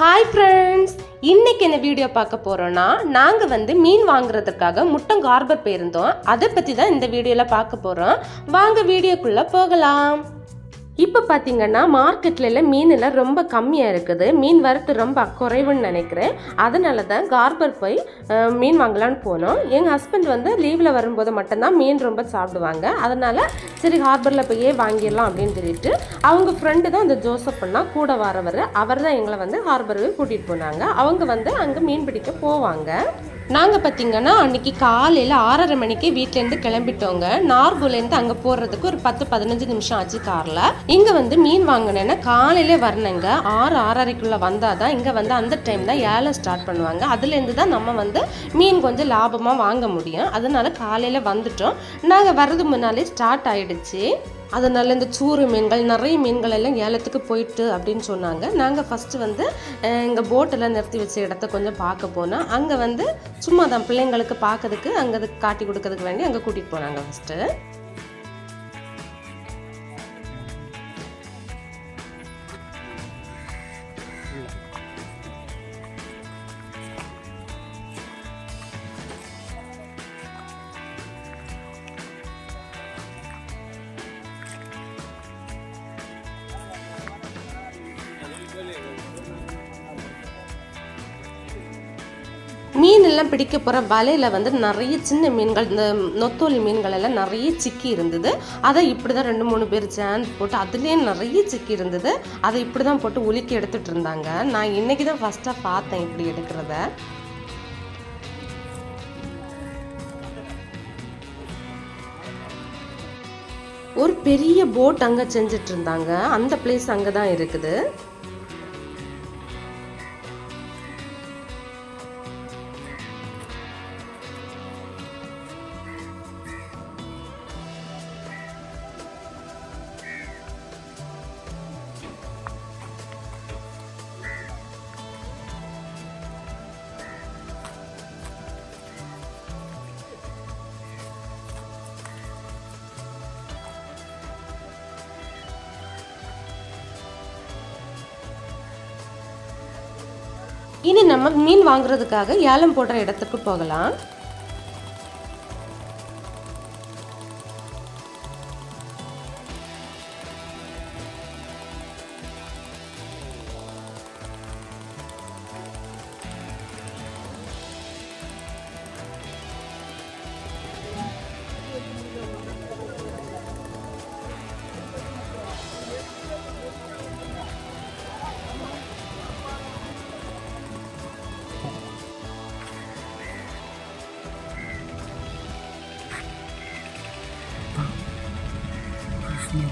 Hi friends இன்றைக்கி என்ன video பார்க்க போகிறோன்னா நாங்கள் வந்து மீன் வாங்குறதுக்காக முட்டம் கார்பர் போயிருந்தோம். அதை பற்றி தான் இந்த வீடியோவில் பார்க்க போகிறோம் வாங்க வீடியோக்குள்ளே போகலாம். இப்போ பார்த்தீங்கன்னா மார்க்கெட்டில் எல்லாம் ரொம்ப கம்மியாக இருக்குது. மீன் வரத்து ரொம்ப குறைவுன்னு நினைக்கிறேன். அதனால தான் கார்பர் போய் மீன் வாங்கலான்னு போனோம். எங்கள் ஹஸ்பண்ட் வந்து லீவில் வரும்போது மட்டும்தான் மீன் ரொம்ப சாப்பிடுவாங்க. அதனால் சரி ஹார்பரில் போயே வாங்கிடலாம் அப்படின்னு சொல்லிட்டு அவங்க ஃப்ரெண்டு தான் இந்த ஜோசப் அண்ணா கூட வரவர். அவர் தான் எங்களை வந்து ஹார்பருக்கு கூட்டிகிட்டு போனாங்க. அவங்க வந்து அங்கே மீன் பிடிக்க போவாங்க. நாங்கள் பார்த்தீங்கன்னா அன்றைக்கி காலையில் ஆறரை மணிக்கு வீட்டிலேருந்து கிளம்பிட்டோங்க. நார்கோலேருந்து அங்கே போடுறதுக்கு ஒரு பத்து பதினஞ்சு நிமிஷம் ஆச்சு காரில். இங்கே வந்து மீன் வாங்கினேன்னா காலையிலே வரணுங்க. ஆறு ஆறரைக்குள்ளே வந்தால் தான் இங்கே வந்து அந்த டைம் தான் ஏழை ஸ்டார்ட் பண்ணுவாங்க. அதுலேருந்து தான் நம்ம வந்து மீன் கொஞ்சம் லாபமாக வாங்க முடியும். அதனால காலையில் வந்துட்டோம். நாங்கள் வர்றது முன்னாலே ஸ்டார்ட் ஆகிடுச்சு அதனால இந்த சூறு மீன்கள் நிறைய மீன்கள் எல்லாம் ஏலத்துக்கு போயிட்டு அப்படின்னு சொன்னாங்க. நாங்கள் ஃபஸ்ட்டு வந்து எங்கள் போட்டெல்லாம் நிறுத்தி வச்ச இடத்த கொஞ்சம் பார்க்க போனோம். அங்கே வந்து சும்மா தான் பிள்ளைங்களுக்கு பார்க்கறதுக்கு அங்கே காட்டி கொடுக்கறதுக்கு வேண்டி அங்கே கூட்டிகிட்டு போனாங்க ஃபஸ்ட்டு எல்லாம் பிடிக்க போகிற வலையில் வந்து நிறைய சின்ன மீன்கள் இந்த நொத்தோலி மீன்கள் எல்லாம் நிறைய சிக்கி இருந்தது. அதை இப்படி தான் ரெண்டு மூணு பேர் சேர்ந்து போட்டு அதுலேயே நிறைய சிக்கி இருந்தது. அதை இப்படி தான் போட்டு உலுக்கி எடுத்துகிட்டு இருந்தாங்க. நான் இன்னைக்கு தான் ஃபஸ்ட்டாக பார்த்தேன் இப்படி எடுக்கிறத. ஒரு பெரிய போட் அங்கே செஞ்சுட்டு இருந்தாங்க. அந்த பிளேஸ் அங்கே தான் இருக்குது. இனி நம்ம மீன் வாங்குறதுக்காக ஏலம் போடுற இடத்துக்கு போகலாம்.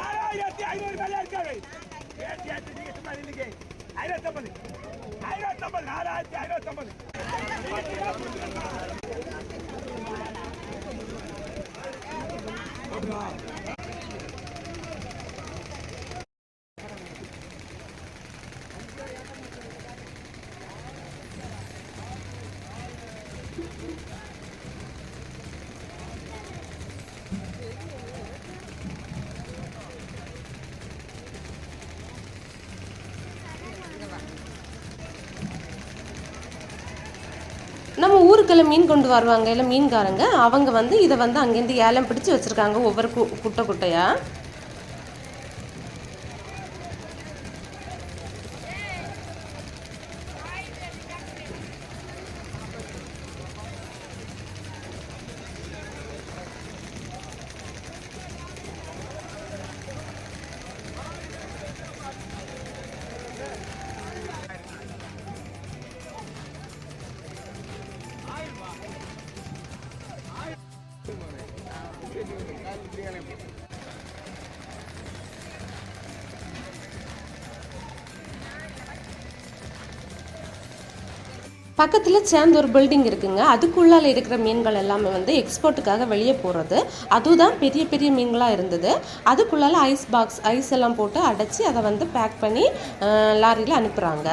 ஆறாயிரத்தி ஐநூறு மேல இருக்காங்க ஏத்தி ஏத்தி நீங்க சும்மா நில்லுங்க ஐநூத்தி ஐம்பது ஐநூத்தி ஐம்பது நாலாயிரத்தி ஐநூத்தி ஐம்பது நம்ம ஊருக்கெல்லாம் மீன் கொண்டு வருவாங்க இல்லை மீன்காரங்க அவங்க வந்து இதை வந்து அங்கேருந்து ஏலம் பிடிச்சு வச்சுருக்காங்க ஒவ்வொரு கு குட்டை குட்டையாக பக்கத்தில் சேர்ந்து ஒரு பில்டிங் இருக்குங்க. அதுக்குள்ளால இருக்கிற மீன்கள் எல்லாமே வந்து எக்ஸ்போர்ட்டுக்காக வெளியே போகிறது அதுதான் பெரிய பெரிய மீன்களாக இருந்தது. அதுக்குள்ளால ஐஸ் பாக்ஸ் ஐஸ் எல்லாம் போட்டு அடைச்சி அதை வந்து பேக் பண்ணி லாரியில் அனுப்புகிறாங்க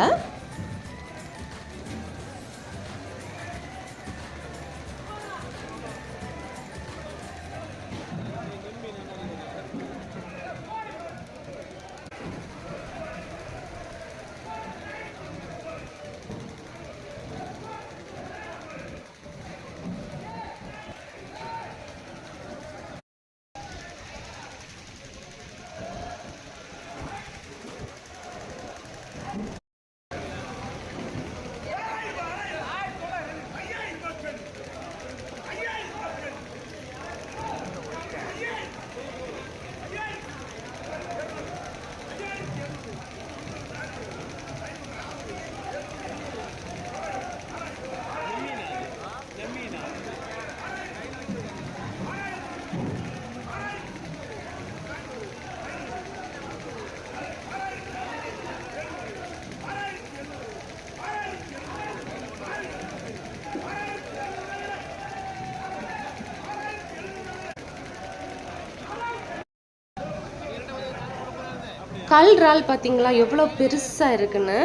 கல் இறால் பார்த்தீங்களா எவ்வளோ பெருசாக இருக்குன்னு.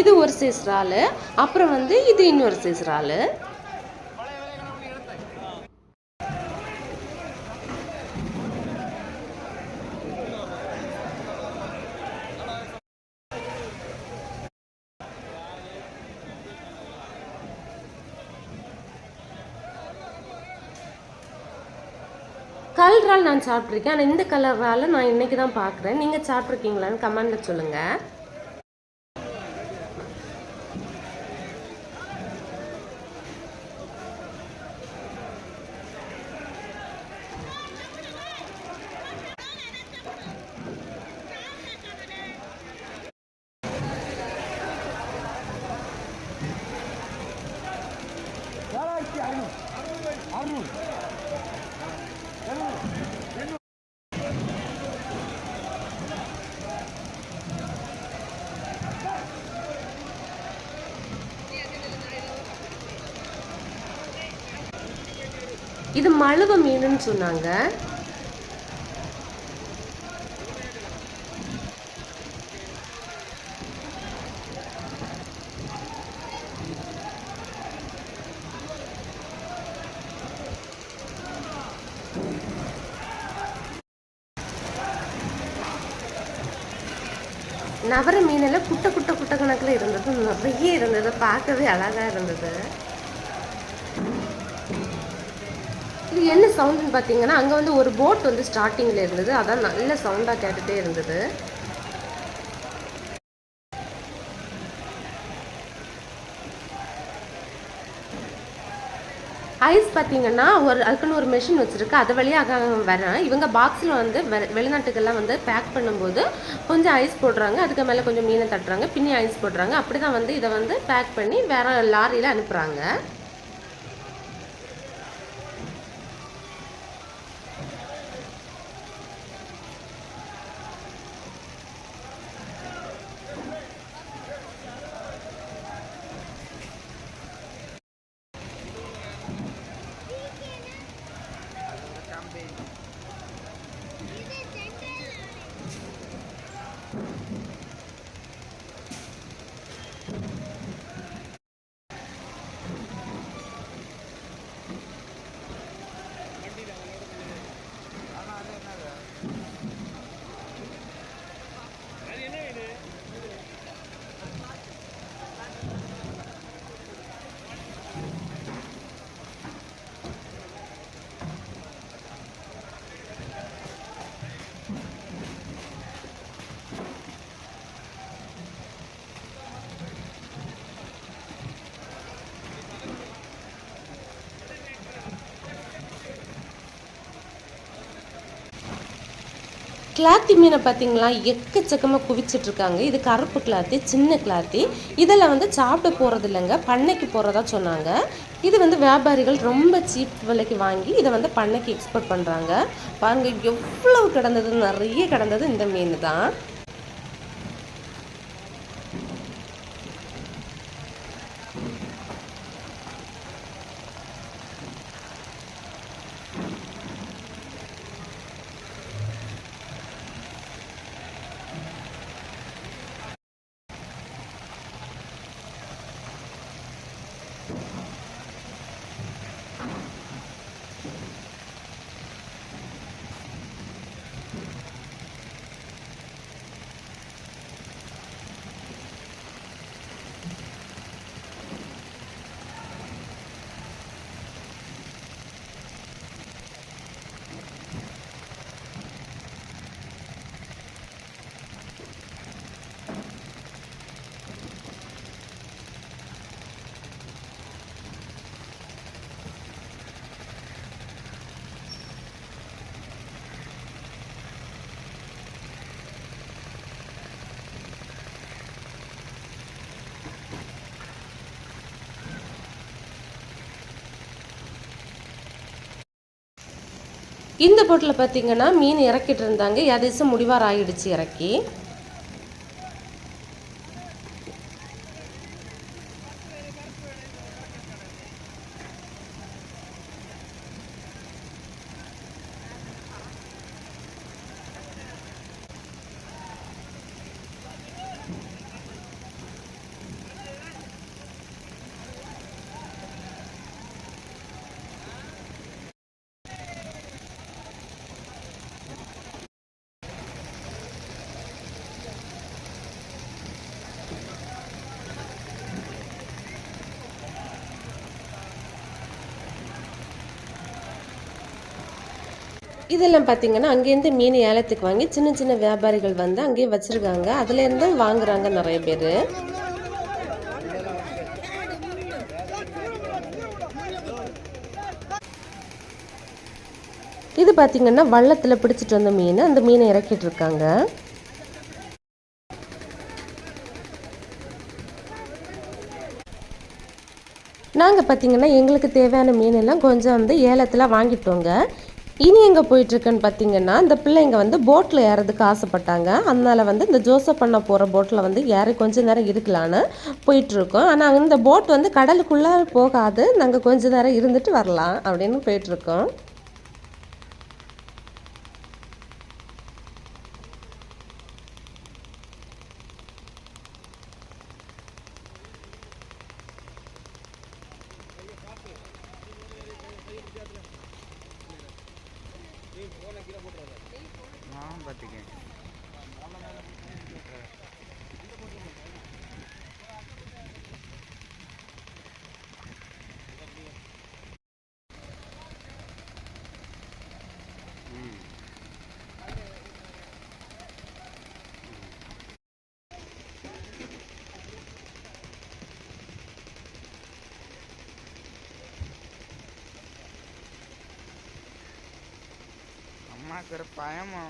இது ஒரு சைஸ் இறால் அப்புறம் வந்து இது இன்னொரு சைஸ் இறால் கல் இறால் நான் சாப்பிட்ருக்கேன் ஆனால் இந்த கலர் நான் இன்னைக்கு தான் பார்க்குறேன் நீங்கள் சாப்பிட்ருக்கீங்களான்னு கமெண்டில் சொல்லுங்கள் ஏழாயிரத்தி ஐநூறு இது மழுவ மீனுன்னு சொன்னாங்க. நவர மீனில் குட்டை குட்டை குட்டை கணக்கில் இருந்தது. நிறைய இருந்தது. பார்க்கவே அழகாக இருந்தது. இது என்ன சவுண்டுன்னு பார்த்தீங்கன்னா அங்கே வந்து ஒரு போட் வந்து ஸ்டார்டிங்கில் இருந்தது. அதான் நல்ல சவுண்டாக கேட்டுகிட்டே இருந்தது. ஐஸ் பார்த்தீங்கன்னா ஒரு அதுக்குன்னு ஒரு மிஷின் வச்சுருக்கு. அது வழியாக வரேன். இவங்க பாக்ஸில் வந்து வெ- வெளிநாட்டுக்கெல்லாம் வந்து பேக் பண்ணும்போது கொஞ்சம் ஐஸ் போடுறாங்க. அதுக்கு மேலே கொஞ்சம் மீனை தட்டுறாங்க. பின்னி ஐஸ் போடுறாங்க. அப்படி தான் வந்து இதை வந்து பேக் பண்ணி வேற லாரியில் அனுப்புகிறாங்க கிளாத்தி மீனை பார்த்தீங்களா எக்கச்சக்கமாக குவிச்சிட்ருக்காங்க. இது கருப்பு கிளாத்தி சின்ன கிளாத்தி இதெல்லாம் வந்து சாப்பிட போகிறது இல்லைங்க. பண்ணைக்கு போகிறதா சொன்னாங்க. இது வந்து வியாபாரிகள் ரொம்ப சீப் விலைக்கு வாங்கி இதை வந்து பண்ணைக்கு எக்ஸ்போர்ட் பண்ணுறாங்க பாருங்கள் எவ்வளவு கிடந்தது? நிறைய கிடந்தது இந்த மீன் தான். இந்த போட்டில் பார்த்தீங்கன்னா மீன் இறக்கிட்டு இருந்தாங்க. ஏதேசம் முடிவார் ஆகிடுச்சு இறக்கி. இதெல்லாம் பார்த்தீங்கன்னா அங்கேருந்து மீன் ஏலத்துக்கு வாங்கி சின்ன சின்ன வியாபாரிகள் வந்து அங்கேயே வச்சுருக்காங்க. அதுலேருந்து வாங்குறாங்க நிறைய பேர். இது பார்த்தீங்கன்னா வள்ளத்தில் பிடிச்சிட்டு வந்த மீன். அந்த மீனை இறக்கிட்டு இருக்காங்க. நாங்கள் பார்த்தீங்கன்னா எங்களுக்கு தேவையான மீன் எல்லாம் கொஞ்சம் வந்து ஏலத்தில் வாங்கிட்டோங்க. இனி எங்கே போயிட்டுருக்குன்னு பார்த்தீங்கன்னா இந்த பிள்ளைங்க வந்து போட்டில் ஏறதுக்கு ஆசைப்பட்டாங்க. அதனால வந்து இந்த ஜோசப் பண்ண போகிற போட்டில் வந்து ஏறி கொஞ்ச நேரம் இருக்கலான்னு போயிட்டுருக்கோம். ஆனால் இந்த போட் வந்து கடலுக்குள்ளே போகாது. நாங்கள் கொஞ்ச நேரம் இருந்துட்டு வரலாம் அப்படின்னு போயிட்டுருக்கோம் நான் பார்த்துக்கேன் அம்மாக்கு ஒரு பயமா?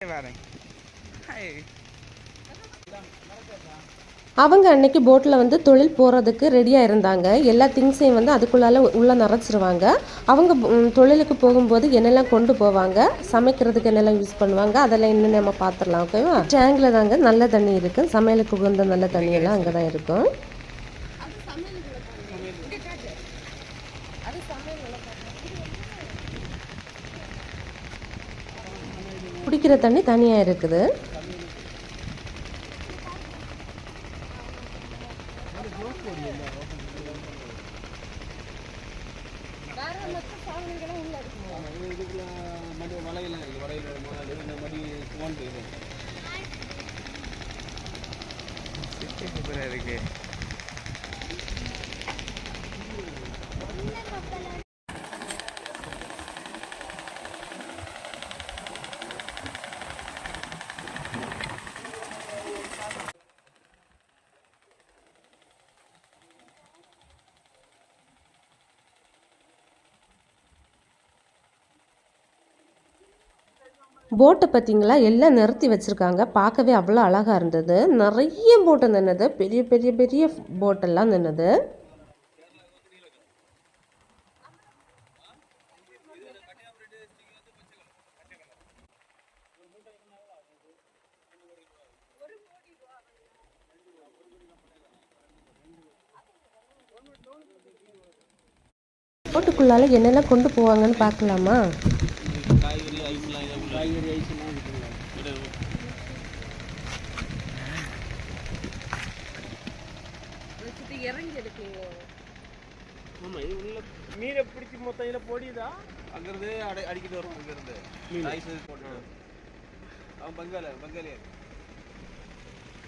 வரேன். அவங்க அன்னைக்கு போட்டில் வந்து தொழில் போகிறதுக்கு ரெடியாக இருந்தாங்க. எல்லா திங்ஸையும் வந்து அதுக்குள்ளால உள்ளே நிறச்சிருவாங்க அவங்க தொழிலுக்கு போகும்போது என்னெல்லாம் கொண்டு போவாங்க? சமைக்கிறதுக்கு என்னெல்லாம் யூஸ் பண்ணுவாங்க? அதெல்லாம் இன்னும் நம்ம பார்த்துடலாம் ஓகேவா டேங்கில் தாங்க நல்ல தண்ணி இருக்குது சமையலுக்கு உகந்த நல்ல தண்ணியெல்லாம் அங்கே தான் இருக்கும். குடிக்கிற தண்ணி தனியாக இருக்குது சூப்பராக இருக்கு போட்டை பார்த்தீங்களா எல்லாம் நிறுத்தி வச்சுருக்காங்க. பார்க்கவே அவ்வளோ அழகாக இருந்தது. நிறைய போட்டு நின்னது. பெரிய பெரிய பெரிய போட்டெல்லாம் நின்னது. போட்டுக்குள்ளால என்னெல்லாம் கொண்டு போவாங்கன்னு பார்க்கலாமா? ஆமா இது உள்ள மீனை பிடிச்சி மொத்தம் இதுல பொடியுதா? அங்கிருந்து அடை அடிக்கிட்டு வரும் அங்கிருந்து ஐஸ் போட்டு. அவன் பங்காளி பங்காளி.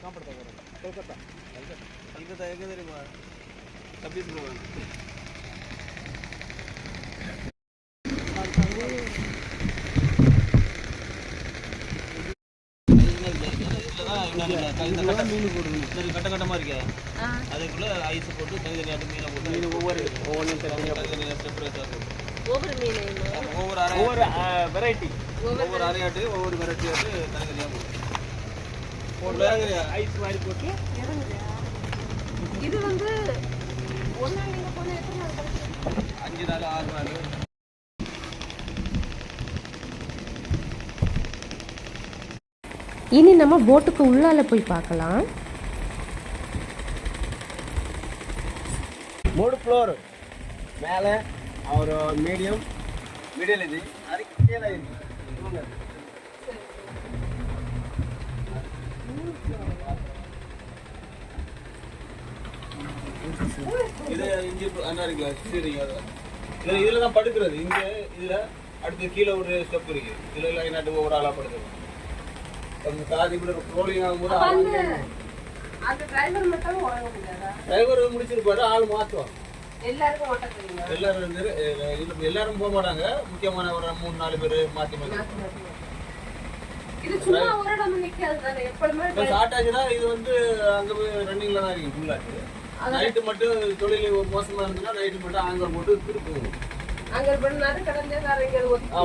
சாப்பிடுறதா கொல்கத்தா. கல்கத்தா. எங்க தெரியுமா? சத்தீஸ்கர் கட்ட கட்டமா இருக்கே? அதுக்குள்ள ஐஸ் போட்டு தனித்தனியாக மீனை போட்டு மீன் ஒவ்வொரு ஒவ்வொன்றும் தனித்தனியாக செப்பரேட்டாக போட்டு ஒவ்வொரு அரை ஒவ்வொரு வெரைட்டி ஒவ்வொரு அரையாட்டு ஒவ்வொரு வெரைட்டியாட்டு தனித்தனியாக போட்டு ஐஸ் மாதிரி போட்டு. இது வந்து ஒரு நாள் நீங்க போன எத்தனை நாள்? அஞ்சு நாள் ஆறு நாள். இனி நம்ம போட்டுக்கு உள்ளால போய் பார்க்கலாம். மூணு ஃப்ளோர் மேலே ஒரு மீடியம் மிடில் இது. அதுக்கு கீழே இது இங்கே அண்ணா இருக்குல்ல சரிங்க இதில் இதில் தான் படுக்கிறது. இங்கே இதில் அடுத்து கீழே ஒரு ஸ்டெப் இருக்கு. இதில் எல்லாம் என்னாட்டு ஒவ்வொரு ஆளாக படுக்கிறது. அந்த காதி கூட ரோலிங் ஆகும்போது டிரைவர் முடிச்சிருப்பாரு ஆள் மாற்றுவோம் எல்லாரும் எல்லாரும் போக மாட்டாங்க. முக்கியமான ஒரு மூணு நாலு பேர் மாற்றி மாற்றி இது சும்மா ஒரு இடம் நிக்காது தானே? எப்பவுமே இப்போ ஸ்டார்ட் ஆச்சுன்னா இது வந்து அங்கே போய் ரன்னிங்கில் தான் இருக்கு ஃபுல்லாச்சு நைட்டு மட்டும் தொழில் மோசமாக இருந்துச்சுன்னா நைட்டு மட்டும் ஆங்கர் போட்டு திருப்புவோம்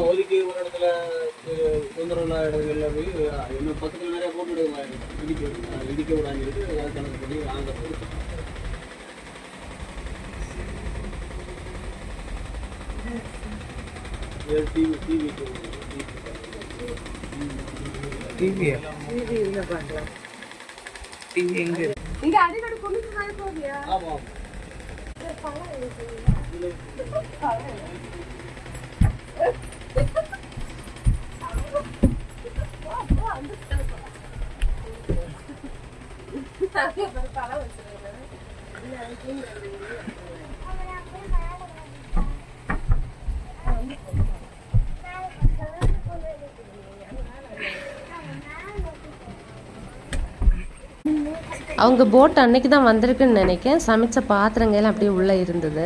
ஒதுக்கி ஒரு இடத்துல அஹ், தொந்தரவு இல்லாத இடங்கள்ல போய் இன்னும் பக்கத்தில் நிறைய போட்டு விடுவாங்க இடிக்க இடிக்க விடாங்கிட்டு அதை கணக்கு பண்ணி ஆங்கர் போட்டு டிவி டிவி இங்க அடிக்கடி கொண்டு தான் போவியா ஆமாம் பழம் அவங்க போட் அன்னைக்கு தான் வந்திருக்குன்னு நினைக்கிறேன். சமைச்ச பாத்திரங்கள் அப்படியே உள்ள இருந்தது.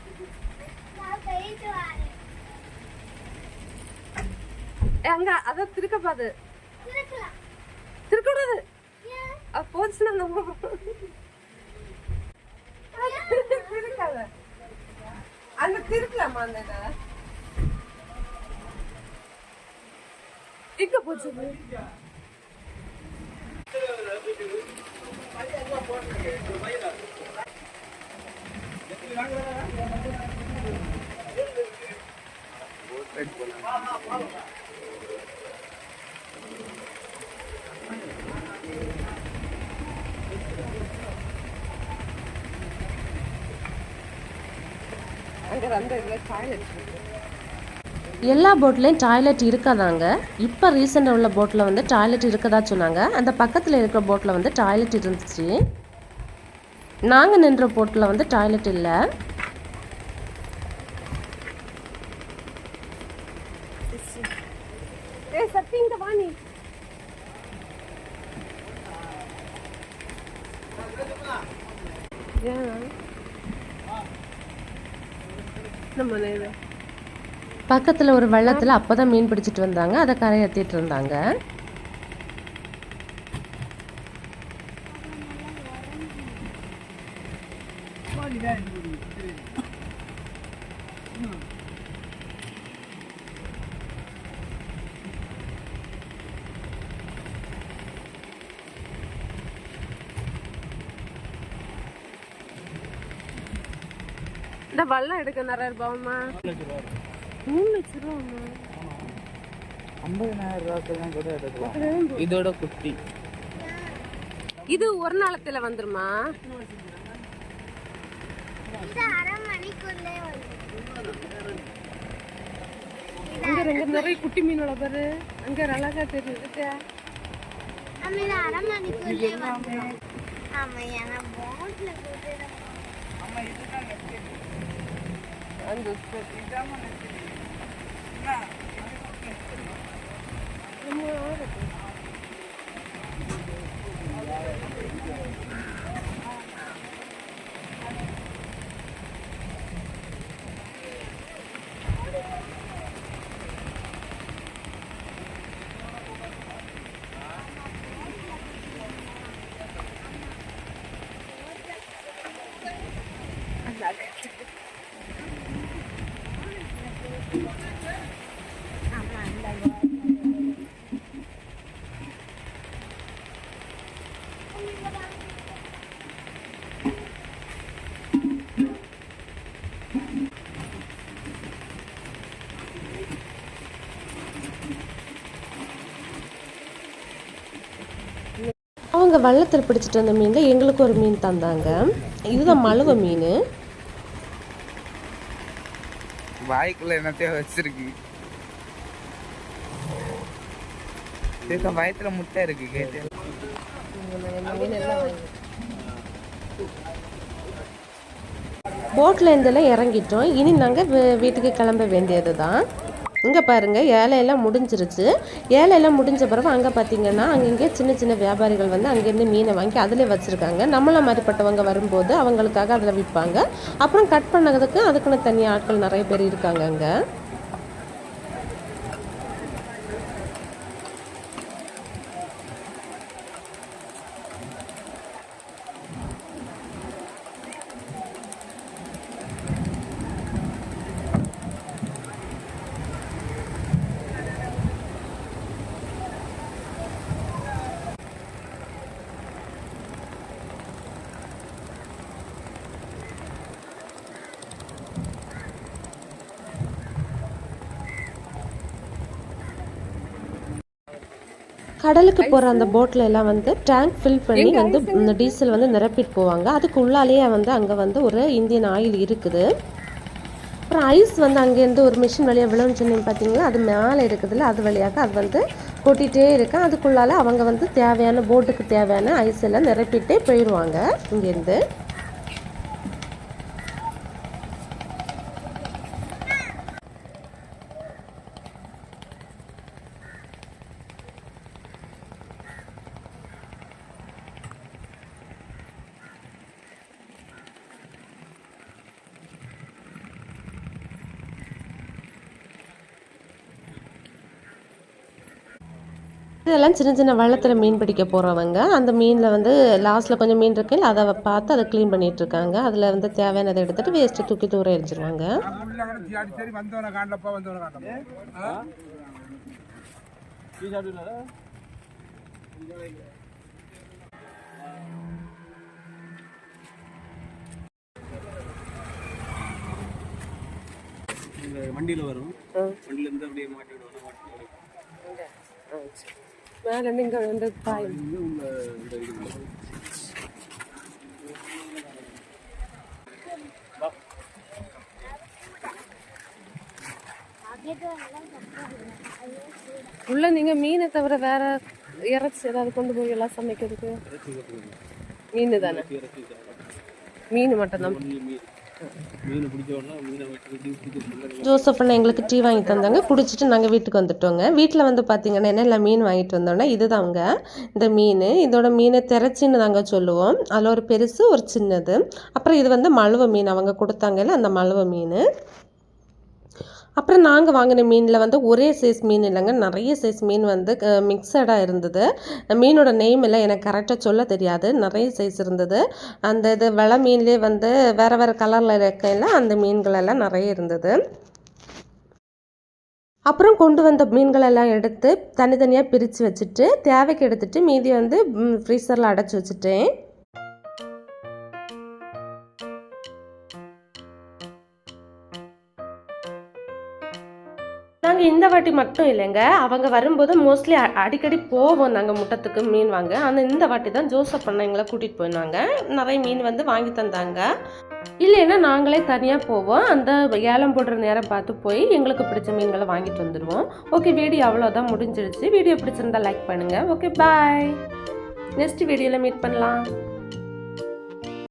அங்க அத. திருக்க பாது திருக்க கூடாது அது போச்சுன்னா நம்ம திருக்காத. அங்க திருக்கலாமா அந்த இத? எங்க போச்சு? அங்க எல்லா போட்லேயும் டாய்லெட் இருக்காதாங்க. இப்போ ரீசெண்டாக உள்ள போட்டில் வந்து டாய்லெட் இருக்கதா சொன்னாங்க. அந்த பக்கத்தில் இருக்கிற போட்டில் வந்து டாய்லெட் இருந்துச்சு. நாங்கள் நின்ற போட்டில் வந்து டாய்லெட் இல்லை. பக்கத்தில் ஒரு வெள்ளத்தில் அப்போ தான் மீன் பிடிச்சிட்டு வந்தாங்க. அதை கரையேற்றிட்டு இருந்தாங்க. இந்த வல்லம் எடுக்க நிறைய ரூபாவுமா மூணு லட்ச ரூபாமா ஐம்பதனாயிரம் ரூபாய்க்கு கூட எடுக்கலாம். இதோட குட்டி. இது ஒரு நாளத்துல வந்துருமா? அங்க ரெண்டு நிறைய குட்டி மீனோட பாரு. அங்க அழகா தெரியுது நம்ம இது அரை மணிக்குள்ளே வந்துடும் ஆமா ஏன்னா போட்ல போட்டு அவங்க வள்ளத்தில் பிடிச்சிட்டு வந்த மீனில் எங்களுக்கு ஒரு மீன் தந்தாங்க. இதுதான் மழுவ மீன். வாய்க்குள்ள என்னத்தையோ வச்சிருக்கு. இதுக்கு வயத்துல முட்டை இருக்கு கேட்டு போட்டில் இருந்தெல்லாம் இறங்கிட்டோம். இனி நாங்கள் வீட்டுக்கு கிளம்ப வேண்டியது தான் இங்கே பாருங்கள் ஏழையெல்லாம் முடிஞ்சிருச்சு. ஏழையெல்லாம் முடிஞ்ச பிறகு அங்கே பார்த்தீங்கன்னா அங்கங்கே சின்ன சின்ன வியாபாரிகள் வந்து அங்கேருந்து மீனை வாங்கி அதிலே வச்சுருக்காங்க. நம்மளை மாதிரிப்பட்டவங்க வரும்போது அவங்களுக்காக அதில் விற்பாங்க அப்புறம் கட் பண்ணதுக்கு அதுக்குன்னு தனி ஆட்கள் நிறைய பேர் இருக்காங்க அங்கே. கடலுக்கு போகிற அந்த போட்டில் எல்லாம் வந்து டேங்க் ஃபில் பண்ணி வந்து இந்த டீசல் வந்து நிரப்பிட்டு போவாங்க. அதுக்கு உள்ளாலேயே வந்து அங்கே வந்து ஒரு இந்தியன் ஆயில் இருக்குது. அப்புறம் ஐஸ் வந்து அங்கேருந்து ஒரு மிஷின் வழியாக விழுன்னு சொன்னீங்க பார்த்தீங்களா அது மேலே இருக்குதுல்ல அது வழியாக அது வந்து கொட்டிகிட்டே இருக்கேன் அதுக்குள்ளால அவங்க வந்து தேவையான போட்டுக்கு தேவையான ஐஸ் எல்லாம் நிரப்பிட்டே போயிடுவாங்க இங்கேருந்து இதெல்லாம் சின்ன சின்ன வள்ளத்தில் மீன் பிடிக்க போகிறவங்க அந்த மீனில் வந்து லாஸ்ட்டில் கொஞ்சம் மீன் இருக்குல்ல அதை பார்த்து அதை க்ளீன் பண்ணிட்டு இருக்காங்க. அதில் வந்து தேவையானதை எடுத்துகிட்டு வேஸ்ட்டு தூக்கி தூர எரிஞ்சிருவாங்க. வண்டியில் வரும். வண்டியில இருந்து அப்படியே மாட்டி விடுவாங்க மாட்டி விடுவாங்க. மேலே இங்கே வந்து பாய்? உள்ள நீங்க நீங்கள் மீனை தவிர வேற இறைச்சி ஏதாவது கொண்டு போய் எல்லாம் சமைக்கிறதுக்கு? மீன் தானே? மீன் மட்டும்தான். ஜோசப் அண்ணா எங்களுக்கு டீ வாங்கி தந்தாங்க. குடிச்சிட்டு நாங்கள் வீட்டுக்கு வந்துட்டோங்க. வீட்டில் வந்து பார்த்தீங்கன்னா என்னென்ன மீன் வாங்கிட்டு வந்தோன்னா இதுதாங்க. இந்த மீன் இதோட மீனை திரச்சின்னு தாங்க சொல்லுவோம். அதில் ஒரு பெருசு ஒரு சின்னது. அப்புறம் இது வந்து மழுவ மீன் அவங்க கொடுத்தாங்கல்ல அந்த மழுவ மீன். அப்புறம் நாங்கள் வாங்கின மீனில் வந்து ஒரே சைஸ் மீன் இல்லைங்க. நிறைய சைஸ் மீன் வந்து மிக்சடாக இருந்தது. மீனோட நேம் எல்லாம் எனக்கு கரெக்டாக சொல்ல தெரியாது. நிறைய சைஸ் இருந்தது. அந்த இது வெள மீன்லேயே வந்து வேறு வேறு கலரில் இருக்கையில் அந்த மீன்கள் எல்லாம் நிறைய இருந்தது. அப்புறம் கொண்டு வந்த மீன்களெல்லாம் எடுத்து தனித்தனியாக பிரித்து வச்சுட்டு தேவைக்கு எடுத்துகிட்டு மீதி வந்து ஃப்ரீசரில் அடைச்சி வச்சுட்டேன். நாங்கள் இந்த வாட்டி மட்டும் இல்லைங்க. அவங்க வரும்போது மோஸ்ட்லி அடிக்கடி போவோம் நாங்கள் முட்டத்துக்கு மீன் வாங்க. ஆனால் இந்த வாட்டி தான் ஜோசப் பண்ண எங்களை கூட்டிகிட்டு போயிருந்தாங்க நிறைய மீன் வந்து வாங்கி தந்தாங்க. இல்லைன்னா நாங்களே தனியாக போவோம். அந்த ஏலம் போடுற நேரம் பார்த்து போய் எங்களுக்கு பிடிச்ச மீன்களை வாங்கிட்டு வந்துடுவோம் ஓகே வீடியோ அவ்வளோதான் முடிஞ்சிடுச்சு வீடியோ பிடிச்சிருந்தா லைக் பண்ணுங்கள் ஓகே பாய் நெக்ஸ்ட் வீடியோவில் மீட் பண்ணலாம்.